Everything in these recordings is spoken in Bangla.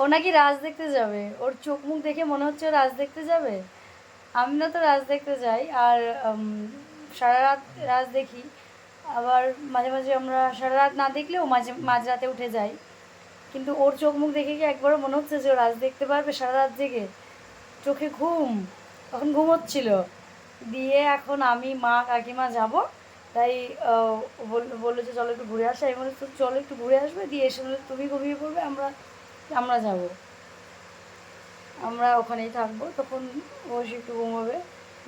ও নাকি রাজ দেখতে যাবে? ওর চোখ মুখ দেখে মনে হচ্ছে ও রাজ দেখতে যাবে। আমি না তো রাজ দেখতে যাই আর সারা রাত রাজ দেখি। আবার মাঝে মাঝে আমরা সারা রাত না দেখলেও মাঝে, মাঝরাতে উঠে যাই। কিন্তু ওর চোখ মুখ দেখে কি একবারও মনে হচ্ছে যে ও রাজ দেখতে পারবে? সারা রাত জেগে। চোখে ঘুম। তখন ঘুমোচ্ছিল দিয়ে এখন আমি, মা, কাকিমা যাব। তাই বলল যে চলো একটু ঘুরে আসে। আমি বলি তো চলো একটু ঘুরে আসবে? দিয়ে এসে বলে তুমি ঘুমিয়ে পড়বে, আমরা আমরা যাব। আমরা ওখানেই থাকব, তখন ও একটু ঘুমোবে,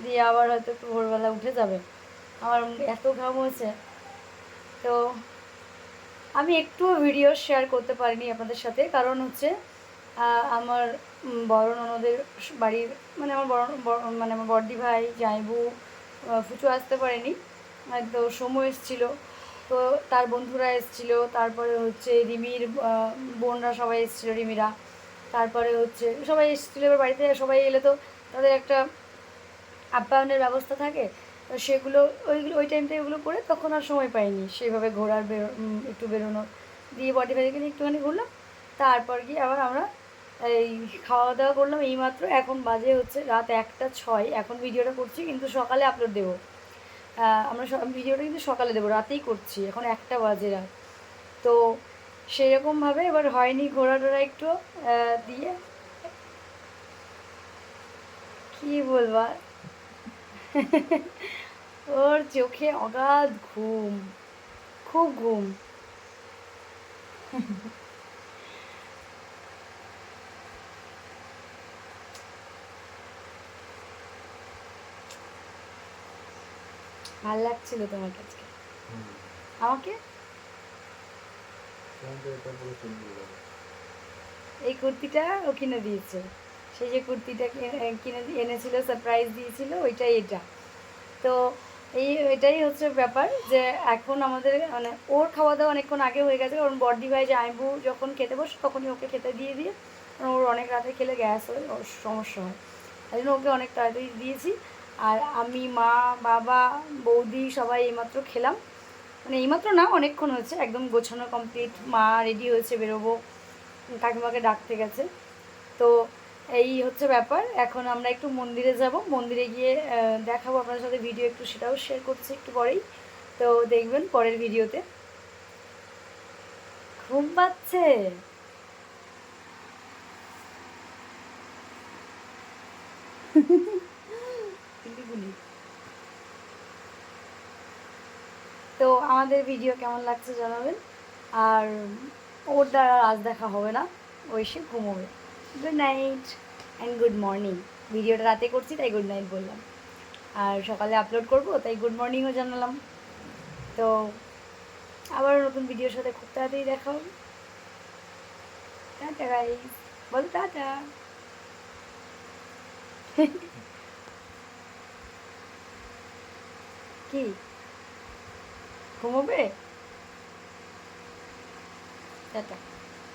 দিয়ে আবার হয়তো একটু ভোরবেলা উঠে যাবে। আমার এত ঘাম হয়েছে। তো আমি একটুও ভিডিও শেয়ার করতে পারিনি আপনাদের সাথে। কারণ হচ্ছে আমার বড় ননদের বাড়ির মানে আমার বড় মানে আমার বড়দি ভাই জাইবু ফুচু আসতে পারেনি। তো সময় এসেছিল। তো তার বন্ধুরা এসেছিল, তারপরে হচ্ছে রিমির বোনরা সবাই এসেছিল, রিমিরা। তারপরে হচ্ছে সবাই এসেছিল, এবার বাড়িতে সবাই এলে তো তাদের একটা আপ্যায়নের ব্যবস্থা থাকে। তো সেগুলো ওইগুলো ওই টাইমটা ওগুলো করে তখন আর সময় পাইনি সেভাবে ঘোরার বেরো একটু বেরোনোর। দিয়ে বডি ফেডিকে নিয়ে একটুখানি ঘুরলাম, তারপর গিয়ে আবার আমরা এই খাওয়া দাওয়া করলাম। এইমাত্র এখন বাজে হচ্ছে রাত একটা ছয়, এখন ভিডিওটা করছি, কিন্তু সকালে আপলোড দেবো। আমরা ভিডিওটা কিন্তু সকালে দেবো, রাতেই করছি, এখন একটা বাজে রাত। তো সেরকমভাবে এবার হয়নি ঘোরা টোরা একটু দিয়ে। কি বলবা? ওর চোখে অগাধ ঘুম, খুব ঘুম। ভালো লাগছিল তোমার কাছে। আমাকে? এই কুর্তিটা ও কিনে দিয়েছে। সেই যে কুর্তিটা কিনে- এনেছিল সারপ্রাইজ দিয়েছিল ওইটাই এটা। তো এই এটাই হচ্ছে ব্যাপার যে এখন আমাদের মানে ওর খাওয়া দাওয়া অনেকক্ষণ আগে হয়ে গেছে কারণ বডি ভাই যে আইবু যখন খেতে বসে তখনই ওকে খেতে দিয়ে দিয়ে কারণ ওর অনেক রাতে খেলে গ্যাস হয় সমস্যা হয়। তাই জন্য ওকে অনেক তাড়াতাড়ি দিয়েছি। আর আমি, মা, বাবা, বৌদি সবাই এইমাত্র খেলাম। মানে এইমাত্র না, অনেকক্ষণ হয়েছে। একদম গোছানো কমপ্লিট মা রেডি হয়েছে বেরোবো। কাকিমাকে ডাকতে গেছে। তো এই হচ্ছে ব্যাপার। এখন আমরা একটু মন্দিরে যাব। মন্দিরে গিয়ে দেখাবো আপনাদের সাথে ভিডিও একটু সেটাও শেয়ার করছি একটু পরেই। তো দেখবেন পরের ভিডিওতে ঘুম পাচ্ছে? গুলি। তো আমাদের ভিডিও কেমন লাগছে জানাবেন। আর ওর দ্বারা আজ দেখা হবে না ওই সে ঘুমোবে। Good night and good morning ভিডিওটা রাতে করছি, তাই গুড নাইট বললাম। আর সকালে আপলোড করব, তাই গুড মর্নিংও জানালাম। তো আবার নতুন ভিডিওর সাথে খুব তাড়াতাড়ি দেখা হবে। টাটা গাইস বলো টাটা কি? ঘুমোবে? টাটা